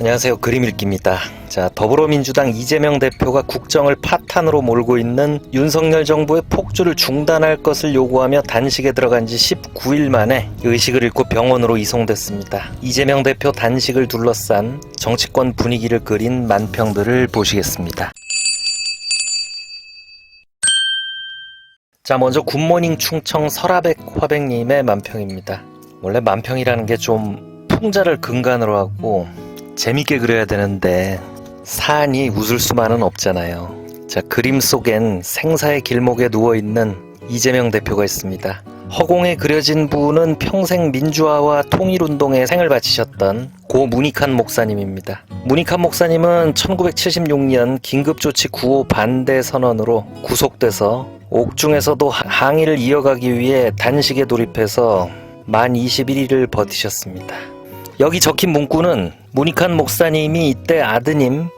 안녕하세요. 그림 읽기입니다. 자, 더불어민주당 이재명 대표가 국정을 파탄으로 몰고 있는 윤석열 정부의 폭주를 중단할 것을 요구하며 단식에 들어간 지 19일 만에 의식을 잃고 병원으로 이송됐습니다. 이재명 대표 단식을 둘러싼 정치권 분위기를 그린 만평들을 보시겠습니다. 자, 먼저 굿모닝 충청 설아백 화백님의 만평입니다. 원래 만평이라는 게 좀 풍자를 근간으로 하고 재밌게 그려야 되는데 사안이 웃을 수만은 없잖아요. 자, 그림 속엔 생사의 길목에 누워 있는 이재명 대표가 있습니다. 허공에 그려진 분은 평생 민주화와 통일운동에 생을 바치셨던 고 문익한 목사님입니다. 문익한 목사님은 1976년 긴급조치 9호 반대 선언으로 구속돼서 옥중에서도 항의를 이어가기 위해 단식에 돌입해서 만 21일을 버티셨습니다. 여기 적힌 문구는 문익한 목사님이 이때 아드님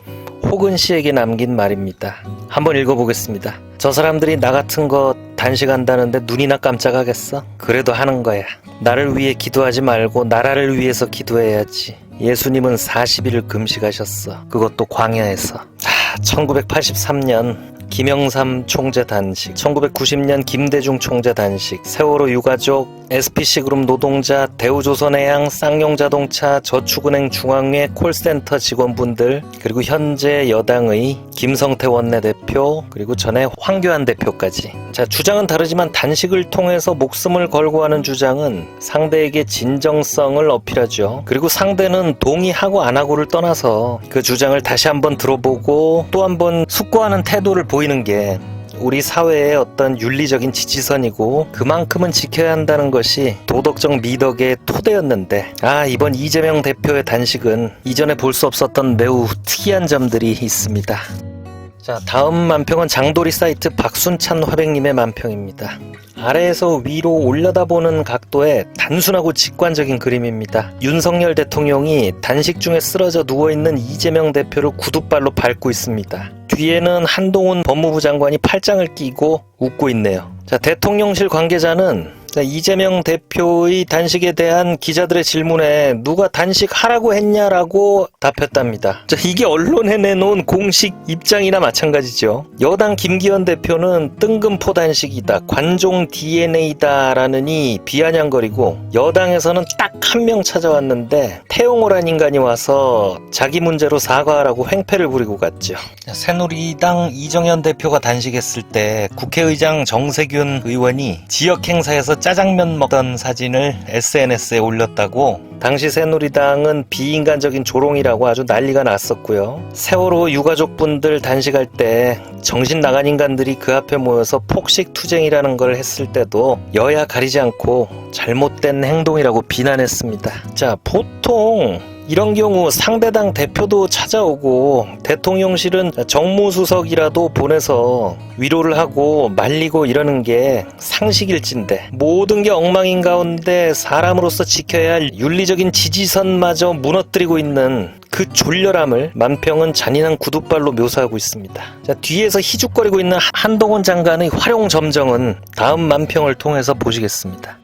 호근 씨에게 남긴 말입니다. 한번 읽어보겠습니다. 저 사람들이 나 같은 거 단식한다는데 눈이나 깜짝하겠어? 그래도 하는 거야. 나를 위해 기도하지 말고 나라를 위해서 기도해야지. 예수님은 40일을 금식하셨어. 그것도 광야에서. 아, 1983년 김영삼 총재 단식, 1990년 김대중 총재 단식, 세월호 유가족, SPC그룹 노동자, 대우조선해양, 쌍용자동차, 저축은행 중앙회 콜센터 직원분들, 그리고 현재 여당의 김성태 원내대표, 그리고 전에 황교안 대표까지. 자, 주장은 다르지만 단식을 통해서 목숨을 걸고 하는 주장은 상대에게 진정성을 어필하죠. 그리고 상대는 동의하고 안 하고를 떠나서 그 주장을 다시 한번 들어보고 또 한번 숙고하는 태도를 보 이는 게 우리 사회의 어떤 윤리적인 지지선이고 그만큼은 지켜야 한다는 것이 도덕적 미덕의 토대였는데 아 이번 이재명 대표의 단식은 이전에 볼 수 없었던 매우 특이한 점들이 있습니다. 자 다음 만평은 장도리 사이트 박순찬 화백님의 만평입니다. 아래에서 위로 올려다보는 각도의 단순하고 직관적인 그림입니다. 윤석열 대통령이 단식 중에 쓰러져 누워있는 이재명 대표를 구두발로 밟고 있습니다. 뒤에는 한동훈 법무부 장관이 팔짱을 끼고 웃고 있네요. 자, 대통령실 관계자는 자, 이재명 대표의 단식에 대한 기자들의 질문에 누가 단식하라고 했냐라고 답했답니다. 자, 이게 언론에 내놓은 공식 입장이나 마찬가지죠. 여당 김기현 대표는 뜬금포 단식이다, 관종 DNA다라느니 비아냥거리고 여당에서는 딱 한 명 찾아왔는데 태용호란 인간이 와서 자기 문제로 사과하라고 횡패를 부리고 갔죠. 자, 새누리당 이정현 대표가 단식했을 때 국회의장 정세균 의원이 지역 행사에서 짜장면 먹던 사진을 SNS에 올렸다고 당시 새누리당은 비인간적인 조롱이라고 아주 난리가 났었고요. 세월호 유가족분들 단식할 때 정신 나간 인간들이 그 앞에 모여서 폭식 투쟁이라는 걸 했을 때도 여야 가리지 않고 잘못된 행동이라고 비난했습니다. 자, 보통 이런 경우 상대당 대표도 찾아오고 대통령실은 정무수석이라도 보내서 위로를 하고 말리고 이러는 게 상식일진데 모든 게 엉망인 가운데 사람으로서 지켜야 할 윤리적인 지지선마저 무너뜨리고 있는 그 졸렬함을 만평은 잔인한 구두발로 묘사하고 있습니다. 자, 뒤에서 희죽거리고 있는 한동훈 장관의 활용 점정은 다음 만평을 통해서 보시겠습니다.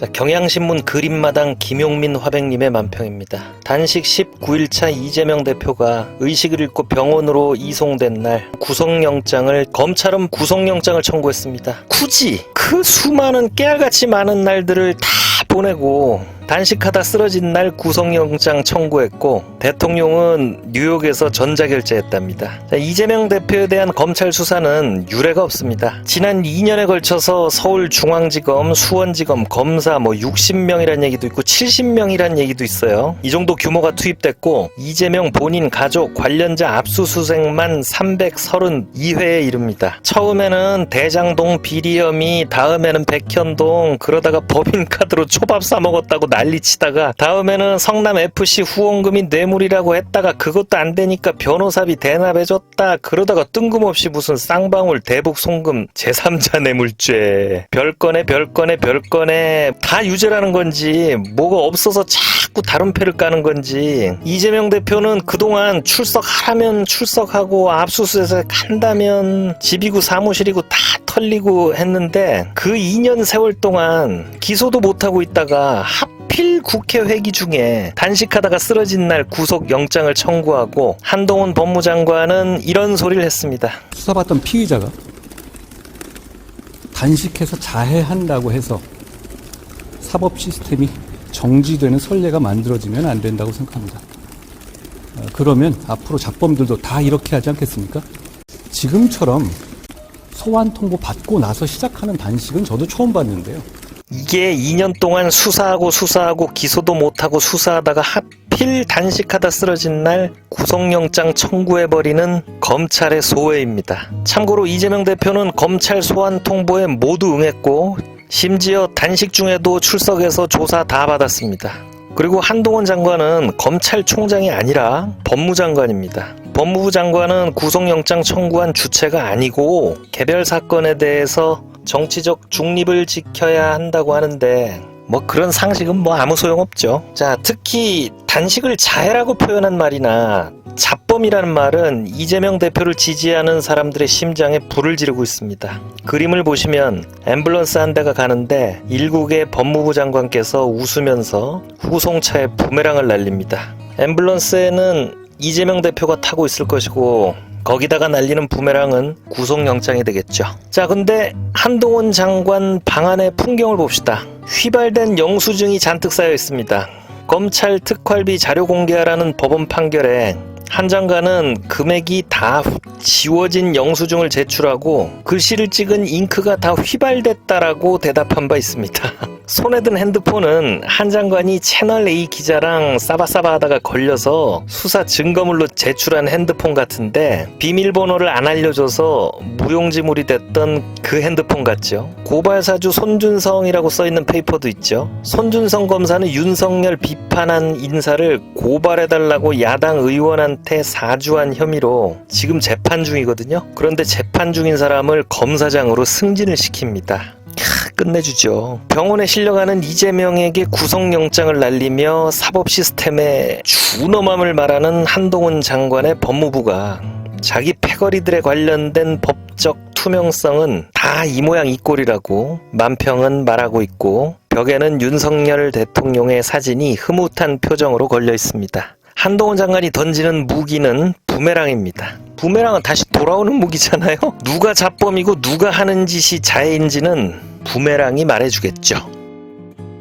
자, 경향신문 그림마당 김용민 화백님의 만평입니다. 단식 19일차 이재명 대표가 의식을 잃고 병원으로 이송된 날 구속영장을 검찰은 구속영장을 청구했습니다. 굳이 그 수많은 깨알같이 많은 날들을 다 보내고 단식하다 쓰러진 날 구속영장 청구했고 대통령은 뉴욕에서 전자결제했답니다. 자, 이재명 대표에 대한 검찰 수사는 유례가 없습니다. 지난 2년에 걸쳐서 서울중앙지검, 수원지검 검사 뭐 60명이란 얘기도 있고 70명이란 얘기도 있어요. 이 정도 규모가 투입됐고 이재명 본인 가족 관련자 압수수색만 332회에 이릅니다. 처음에는 대장동 비리 혐의, 다음에는 백현동 그러다가 법인카드로 초밥 사 먹었다고 난리치다가 다음에는 성남 FC 후원금이 뇌물이라고 했다가 그것도 안 되니까 변호사비 대납해줬다. 그러다가 뜬금없이 무슨 쌍방울 대북 송금 제3자 뇌물죄. 별건에 별건에 별건에 다 유죄라는 건지 뭐가 없어서 자꾸 다른 패를 까는 건지. 이재명 대표는 그동안 출석하라면 출석하고 압수수색 한다면 집이고 사무실이고 다 털리고 했는데 그 2년 세월 동안 기소도 못하고 있다가 하필 국회 회기 중에 단식하다가 쓰러진 날 구속 영장을 청구하고 한동훈 법무장관은 이런 소리를 했습니다. 수사받던 피의자가 단식해서 자해한다고 해서 사법 시스템이 정지되는 선례가 만들어지면 안 된다고 생각합니다. 어, 그러면 앞으로 잡범들도 다 이렇게 하지 않겠습니까? 지금처럼 소환 통보 받고 나서 시작하는 단식은 저도 처음 봤는데요. 이게 2년 동안 수사하고 수사하고 기소도 못하고 수사하다가 하필 단식하다 쓰러진 날 구속영장 청구해버리는 검찰의 소회입니다. 참고로 이재명 대표는 검찰 소환 통보에 모두 응했고 심지어 단식 중에도 출석해서 조사 다 받았습니다. 그리고 한동훈 장관은 검찰총장이 아니라 법무장관입니다. 법무부 장관은 구속영장 청구한 주체가 아니고 개별 사건에 대해서 정치적 중립을 지켜야 한다고 하는데 뭐 그런 상식은 뭐 아무 소용없죠. 자, 특히 단식을 자해라고 표현한 말이나 잡범이라는 말은 이재명 대표를 지지하는 사람들의 심장에 불을 지르고 있습니다. 그림을 보시면 앰뷸런스 한 대가 가는데 일국의 법무부 장관께서 웃으면서 후송차에 부메랑을 날립니다. 앰뷸런스에는 이재명 대표가 타고 있을 것이고 거기다가 날리는 부메랑은 구속영장이 되겠죠. 자, 근데 한동훈 장관 방안의 풍경을 봅시다. 휘발된 영수증이 잔뜩 쌓여 있습니다. 검찰 특활비 자료 공개하라는 법원 판결에 한 장관은 금액이 다 지워진 영수증을 제출하고 글씨를 찍은 잉크가 다 휘발됐다라고 대답한 바 있습니다. 손에 든 핸드폰은 한 장관이 채널 A 기자랑 싸바싸바 하다가 걸려서 수사 증거물로 제출한 핸드폰 같은데 비밀번호를 안 알려줘서 무용지물이 됐던 그 핸드폰 같죠. 고발사주 손준성이라고 써있는 페이퍼도 있죠. 손준성 검사는 윤석열 비판한 인사를 고발해달라고 야당 의원한 테 사주한 혐의로 지금 재판 중이거든요. 그런데 재판 중인 사람을 검사장으로 승진을 시킵니다. 캬, 끝내주죠. 병원에 실려가는 이재명에게 구속영장을 날리며 사법 시스템의 준엄함을 말하는 한동훈 장관의 법무부가 자기 패거리들에 관련된 법적 투명성은 다 이 모양 이 꼴이라고 만평은 말하고 있고 벽에는 윤석열 대통령의 사진이 흐뭇한 표정으로 걸려 있습니다. 한동훈 장관이 던지는 무기는 부메랑입니다. 부메랑은 다시 돌아오는 무기잖아요. 누가 잡범이고 누가 하는 짓이 자해인지는 부메랑이 말해주겠죠.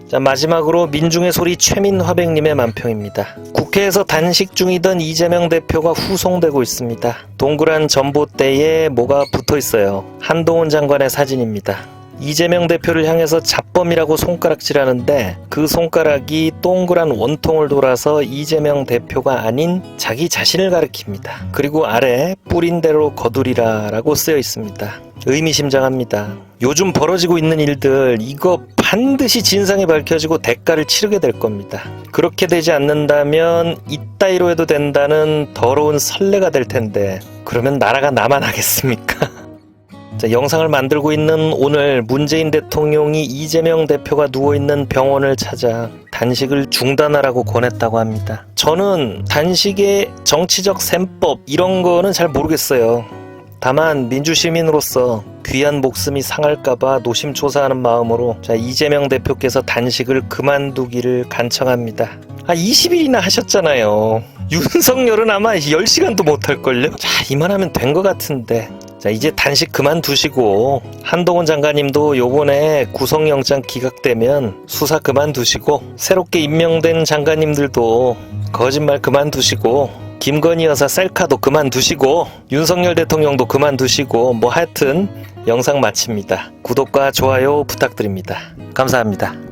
자 마지막으로 민중의 소리 최민화백님의 만평입니다. 국회에서 단식 중이던 이재명 대표가 후송되고 있습니다. 동그란 전봇대에 뭐가 붙어 있어요. 한동훈 장관의 사진입니다. 이재명 대표를 향해서 잡범이라고 손가락질하는데 그 손가락이 동그란 원통을 돌아서 이재명 대표가 아닌 자기 자신을 가리킵니다. 그리고 아래 뿌린 대로 거두리라라고 쓰여 있습니다. 의미심장합니다. 요즘 벌어지고 있는 일들 이거 반드시 진상이 밝혀지고 대가를 치르게 될 겁니다. 그렇게 되지 않는다면 이따위로 해도 된다는 더러운 선례가 될 텐데 그러면 나라가 나만 하겠습니까? 자, 영상을 만들고 있는 오늘 문재인 대통령이 이재명 대표가 누워있는 병원을 찾아 단식을 중단하라고 권했다고 합니다. 저는 단식의 정치적 셈법 이런 거는 잘 모르겠어요. 다만 민주시민으로서 귀한 목숨이 상할까봐 노심초사하는 마음으로 자, 이재명 대표께서 단식을 그만두기를 간청합니다. 아 20일이나 하셨잖아요. 윤석열은 아마 10시간도 못할걸요? 자 이만하면 된 것 같은데 자 이제 단식 그만두시고 한동훈 장관님도 요번에 구속영장 기각되면 수사 그만두시고 새롭게 임명된 장관님들도 거짓말 그만두시고 김건희 여사 셀카도 그만두시고 윤석열 대통령도 그만두시고 뭐 하여튼 영상 마칩니다. 구독과 좋아요 부탁드립니다. 감사합니다.